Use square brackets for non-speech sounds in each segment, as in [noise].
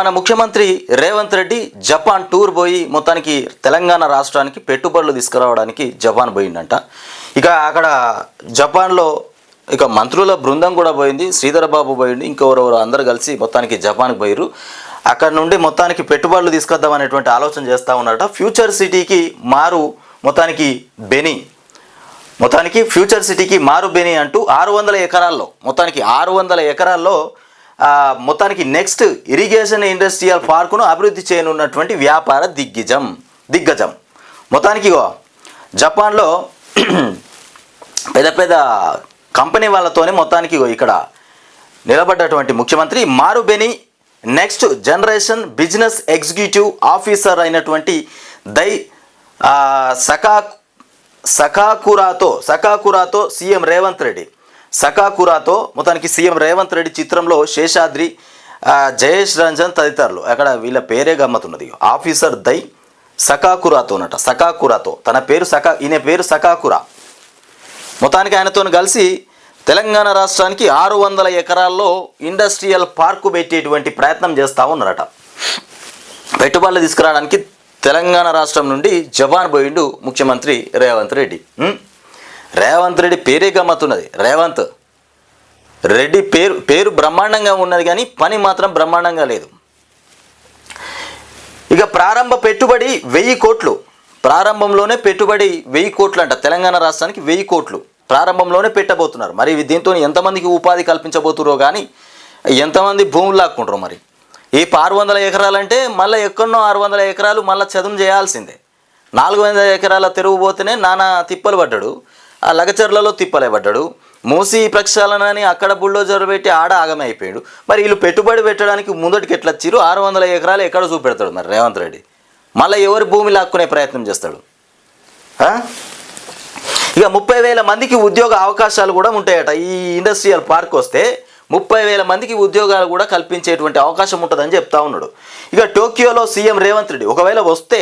మన ముఖ్యమంత్రి Revanth Reddy Japan tour పోయి మొత్తానికి తెలంగాణ రాష్ట్రానికి పెట్టుబడులు తీసుకురావడానికి జపాన్ పోయిందంట ఇక అక్కడ జపాన్లో ఇక మంత్రుల బృందం కూడా పోయింది శ్రీధర బాబు పోయింది ఇంకెవరెవరు అందరు కలిసి మొత్తానికి జపాన్కి పోయారు అక్కడ నుండి మొత్తానికి పెట్టుబడులు తీసుకొద్దాం అనేటువంటి ఆలోచన చేస్తూ ఉన్నారట. ఫ్యూచర్ సిటీకి మారు మొత్తానికి బెని. మొత్తానికి ఫ్యూచర్ సిటీకి మారు బెని అంటూ ఆరు వందల ఎకరాల్లో మొత్తానికి ఆరు వందల ఎకరాల్లో మొత్తానికి నెక్స్ట్ ఇరిగేషన్ ఇండస్ట్రియల్ పార్కును అభివృద్ధి చేయనున్నటువంటి వ్యాపార దిగ్గజం దిగ్గజం. మొత్తానికి జపాన్లో [clears throat] పెద్ద పెద్ద కంపెనీ వాళ్ళతోనే మొత్తానికి ఇక్కడ నిలబడ్డటువంటి ముఖ్యమంత్రి Marubeni next generation business executive officer అయినటువంటి దై సకా సకాకురాతో సకాకురాతో సీఎం రేవంత్ రెడ్డి. సకాకురాతో మొత్తానికి సీఎం రేవంత్ రెడ్డి చిత్రంలో శేషాద్రి జయేష్ రంజన్ తదితరులు. అక్కడ వీళ్ళ పేరే గమ్మతున్నది. ఆఫీసర్ దై సకాకురాతోనట సకాకురాతో. తన పేరు సకా ఈయన పేరు సకాకురా. మొత్తానికి ఆయనతో కలిసి తెలంగాణ రాష్ట్రానికి ఆరు వందల ఎకరాల్లో ఇండస్ట్రియల్ పార్కు పెట్టేటువంటి ప్రయత్నం చేస్తూ ఉన్నారట. పెట్టుబడులు తీసుకురావడానికి తెలంగాణ రాష్ట్రం నుండి జపాన్ పోయిండు ముఖ్యమంత్రి రేవంత్ రెడ్డి. రేవంత్ రెడ్డి పేరే గమ్మత్తున్నది. రేవంత్. రెడ్డి పేరు పేరు బ్రహ్మాండంగా ఉన్నది కానీ పని మాత్రం బ్రహ్మాండంగా లేదు. ఇక ప్రారంభ పెట్టుబడి వెయ్యి కోట్లు. ప్రారంభంలోనే పెట్టుబడి వెయ్యి కోట్లు అంట తెలంగాణ రాష్ట్రానికి వెయ్యి కోట్లు. ప్రారంభంలోనే పెట్టబోతున్నారు. మరి దీంతో ఎంతమందికి ఉపాధి కల్పించబోతురో కానీ ఎంతమంది భూములు లాక్కుంటారో మరి? ఈ ఆరు వందల ఎకరాలంటే మళ్ళీ ఎక్కడో ఆరు వందల ఎకరాలు మళ్ళీ చదువు చేయాల్సిందే. నాలుగు వందల ఎకరాల తెరువు పోతేనే నానా తిప్పలు పడ్డాడు. ఆ లగచర్లలో తిప్పలేబడ్డాడు. మూసి ప్రక్షాళనని అక్కడ బుల్డోజర్ పెట్టి ఆడ ఆగమైపోయాడు. మరి వీళ్ళు పెట్టుబడి పెట్టడానికి ముందటికి ఎట్లా వచ్చిరు ఆరు వందల ఎకరాలు ఎక్కడ చూపెడతాడు మరి రేవంత్ రెడ్డి? మళ్ళీ ఎవరి భూమి లాక్కునే ప్రయత్నం చేస్తాడు? ఇక ముప్పై వేల మందికి ఉద్యోగ అవకాశాలు కూడా ఉంటాయట. ఈ ఇండస్ట్రియల్ పార్క్ వస్తే ముప్పై వేల మందికి ఉద్యోగాలు కూడా కల్పించేటువంటి అవకాశం ఉంటుందని చెప్తా ఉన్నాడు. ఇక టోక్యోలో సీఎం రేవంత్ రెడ్డి ఒకవేళ వస్తే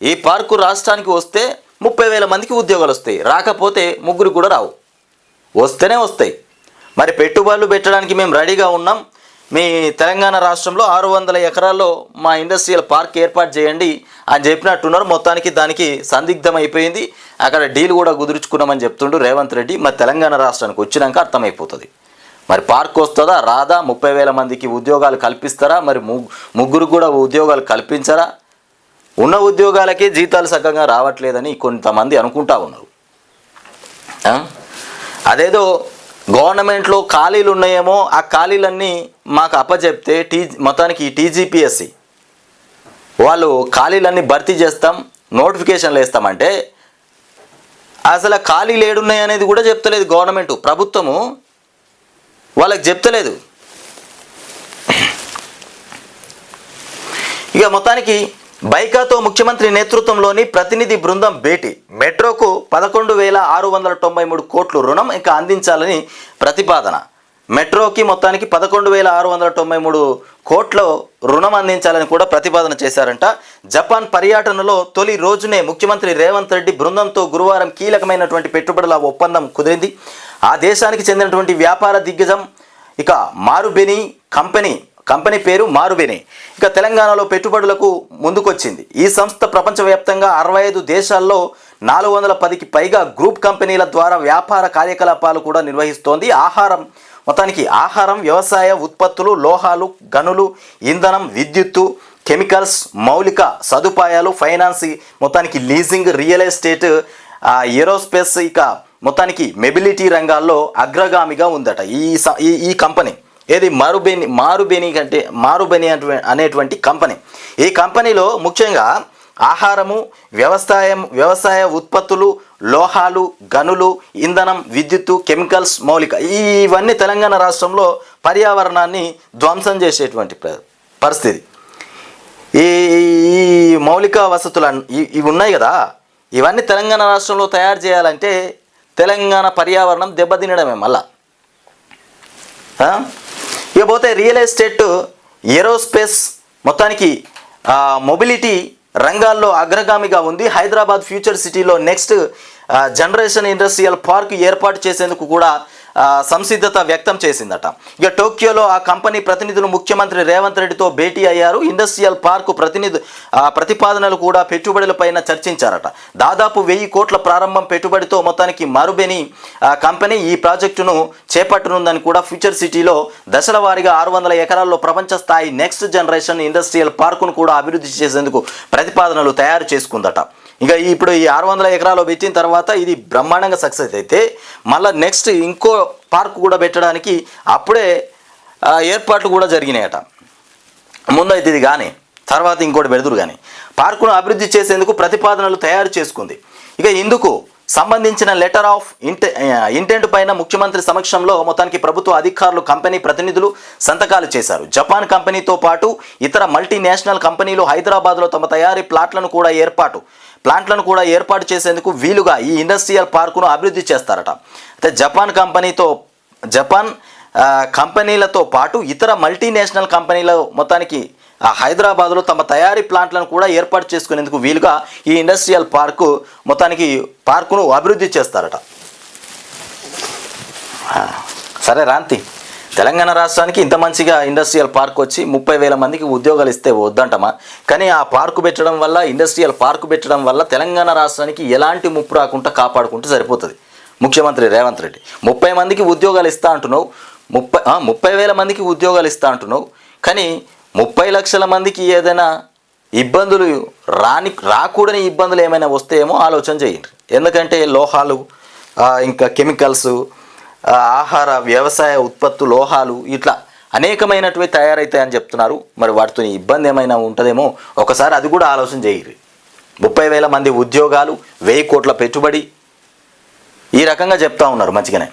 ఈ పార్కు రాష్ట్రానికి వస్తే ముప్పై వేల మందికి ఉద్యోగాలు వస్తాయి. రాకపోతే ముగ్గురు కూడా రావు. వస్తేనే వస్తాయి. మరి పెట్టుబడులు పెట్టడానికి మేము రెడీగా ఉన్నాం. మీ తెలంగాణ రాష్ట్రంలో ఆరు వందల ఎకరాల్లో మా ఇండస్ట్రియల్ పార్క్ ఏర్పాటు చేయండి అని చెప్పినట్టున్నారు. మొత్తానికి దానికి సందిగ్ధం అయిపోయింది అక్కడ డీల్ కూడా కుదుర్చుకున్నామని చెప్తుండు రేవంత్ రెడ్డి. మరి తెలంగాణ రాష్ట్రానికి వచ్చినాక అర్థమైపోతుంది. మరి పార్క్ వస్తుందా? రాదా? ముప్పై వేల మందికి ఉద్యోగాలు కల్పిస్తారా? మరి ముగ్గురు కూడా ఉద్యోగాలు కల్పించరా? ఉన్న ఉద్యోగాలకే జీతాలు సక్కగా రావట్లేదని కొంతమంది అనుకుంటా ఉన్నారు. అదేదో గవర్నమెంట్లో ఖాళీలు ఉన్నాయేమో ఆ ఖాళీలన్నీ మాకు అప్పచెప్తే టీ మొత్తానికి టీజీపీఎస్సి వాళ్ళు ఖాళీలన్నీ భర్తీ చేస్తాం నోటిఫికేషన్లు వేస్తామంటే అసలు ఖాళీలు ఏడున్నాయి అనేది కూడా చెప్తలేదు గవర్నమెంట్. ప్రభుత్వము వాళ్ళకి చెప్తలేదు. ఇక మొత్తానికి బైకాతో ముఖ్యమంత్రి నేతృత్వంలోని ప్రతినిధి బృందం భేటీ. మెట్రోకు పదకొండు వేల ఆరు వందల తొంభై మూడు కోట్లు రుణం ఇంకా అందించాలని ప్రతిపాదన. మెట్రోకి మొత్తానికి పదకొండు వేల ఆరు వందల తొంభై మూడు కోట్ల రుణం అందించాలని కూడా ప్రతిపాదన చేశారంట. జపాన్ పర్యటనలో తొలి రోజునే ముఖ్యమంత్రి రేవంత్ రెడ్డి బృందంతో గురువారం కీలకమైనటువంటి పెట్టుబడుల ఒప్పందం కుదిరింది. ఆ దేశానికి చెందినటువంటి వ్యాపార దిగ్గజం ఇక మారుబెని కంపెనీ కంపెనీ పేరు మారువేని. ఇక తెలంగాణలో పెట్టుబడులకు ముందుకొచ్చింది. ఈ సంస్థ ప్రపంచవ్యాప్తంగా అరవై ఐదు దేశాల్లో నాలుగు వందల పదికి పైగా గ్రూప్ కంపెనీల ద్వారా వ్యాపార కార్యకలాపాలు కూడా నిర్వహిస్తోంది. ఆహారం మొత్తానికి ఆహారం వ్యవసాయ ఉత్పత్తులు లోహాలు గనులు ఇంధనం విద్యుత్తు కెమికల్స్ మౌలిక సదుపాయాలు ఫైనాన్స్ మొత్తానికి లీజింగ్ రియల్ ఎస్టేట్ ఏరోస్పేస్ ఇక మొత్తానికి మెబిలిటీ రంగాల్లో అగ్రగామిగా ఉందట ఈ స- ఈ ఈ కంపెనీ. ఏది మారుబెని మారుబెని కంటే మారుబెని అనేటువంటి కంపెనీ. ఈ కంపెనీలో ముఖ్యంగా ఆహారము వ్యవసాయం వ్యవసాయ ఉత్పత్తులు లోహాలు గనులు ఇంధనం విద్యుత్తు కెమికల్స్ మౌలిక ఇవన్నీ తెలంగాణ రాష్ట్రంలో పర్యావరణాన్ని ధ్వంసం చేసేటువంటి పరిస్థితి. ఈ ఈ మౌలిక వసతులు ఇ- ఇవి ఉన్నాయి కదా. ఇవన్నీ తెలంగాణ రాష్ట్రంలో తయారు చేయాలంటే తెలంగాణ పర్యావరణం దెబ్బతినడమే మళ్ళా. ఇకపోతే రియల్ ఎస్టేట్ ఏరోస్పేస్ మొత్తానికి మొబిలిటీ రంగాల్లో అగ్రగామిగా ఉంది. హైదరాబాద్ ఫ్యూచర్ సిటీలో నెక్స్ట్ జనరేషన్ ఇండస్ట్రియల్ పార్క్ ఏర్పాటు చేసేందుకు కూడా సంసిద్ధత వ్యక్తం చేసిందట. ఇక టోక్యోలో ఆ కంపెనీ ప్రతినిధులు ముఖ్యమంత్రి రేవంత్ రెడ్డితో భేటీ అయ్యారు. ఇండస్ట్రియల్ పార్కు ప్రతినిధి ప్రతిపాదనలు కూడా పెట్టుబడులపైన చర్చించారట. దాదాపు వెయ్యి కోట్ల ప్రారంభం పెట్టుబడితో మొత్తానికి మరుబెని కంపెనీ ఈ ప్రాజెక్టును చేపట్టనుందని కూడా ఫ్యూచర్ సిటీలో దశల వారీగా ఆరు వందల ఎకరాల్లో ప్రపంచ స్థాయి నెక్స్ట్ జనరేషన్ ఇండస్ట్రియల్ పార్కును కూడా అభివృద్ధి చేసేందుకు ప్రతిపాదనలు తయారు చేసుకుందట. ఇక ఇప్పుడు ఈ ఆరు వందల ఎకరాలు పెట్టిన తర్వాత ఇది బ్రహ్మాండంగా సక్సెస్ అయితే మళ్ళీ నెక్స్ట్ ఇంకో పార్క్ కూడా పెట్టడానికి అప్పుడే ఏర్పాట్లు కూడా జరిగినాయట. ముందైతే ఇది కానీ తర్వాత ఇంకోటి పెడదురు కానీ. పార్కును అభివృద్ధి చేసేందుకు ప్రతిపాదనలు తయారు చేసుకుంది. ఇక ఇందుకు సంబంధించిన లెటర్ ఆఫ్ ఇంటె ఇంటెంట్ పైన ముఖ్యమంత్రి సమక్షంలో మొత్తానికి ప్రభుత్వ అధికారులు కంపెనీ ప్రతినిధులు సంతకాలు చేశారు. జపాన్ కంపెనీతో పాటు ఇతర మల్టీనేషనల్ కంపెనీలు హైదరాబాద్లో తమ తయారీ ప్లాట్లను కూడా ఏర్పాటు ప్లాంట్లను కూడా ఏర్పాటు చేసేందుకు వీలుగా ఈ ఇండస్ట్రియల్ పార్కును అభివృద్ధి చేస్తారట. అయితే జపాన్ కంపెనీతో జపాన్ కంపెనీలతో పాటు ఇతర మల్టీనేషనల్ కంపెనీల మొత్తానికి హైదరాబాద్లో తమ తయారీ ప్లాంట్లను కూడా ఏర్పాటు చేసుకునేందుకు వీలుగా ఈ ఇండస్ట్రియల్ పార్కు మొత్తానికి పార్కును అభివృద్ధి చేస్తారట. సరే రాంతి. తెలంగాణ రాష్ట్రానికి ఇంత మంచిగా ఇండస్ట్రియల్ పార్క్ వచ్చి ముప్పై వేల మందికి ఉద్యోగాలు ఇస్తే వద్దంటమా? కానీ ఆ పార్కు పెట్టడం వల్ల ఇండస్ట్రియల్ పార్కు పెట్టడం వల్ల తెలంగాణ రాష్ట్రానికి ఎలాంటి ముప్పు రాకుండా కాపాడుకుంటే సరిపోతుంది. ముఖ్యమంత్రి రేవంత్ రెడ్డి ముప్పై మందికి ఉద్యోగాలు ఇస్తా అంటున్నావు ముప్పై ముప్పై వేల మందికి ఉద్యోగాలు ఇస్తా అంటున్నావు కానీ ముప్పై లక్షల మందికి ఏదైనా ఇబ్బందులు రాని రాకూడని ఇబ్బందులు ఏమైనా వస్తాయేమో ఆలోచన చేయండి. ఎందుకంటే లోహాలు ఇంకా కెమికల్స్ ఆహార వ్యవసాయ ఉత్పత్తు లోహాలు ఇట్లా అనేకమైనటివి తయారవుతాయని చెప్తున్నారు. మరి వాటితో ఇబ్బంది ఏమైనా ఉంటుందేమో ఒకసారి అది కూడా ఆలోచన చేయరు ముప్పై వేల మంది ఉద్యోగాలు వెయ్యి కోట్ల పెట్టుబడి ఈ రకంగా చెప్తా ఉన్నారు మంచిగానే.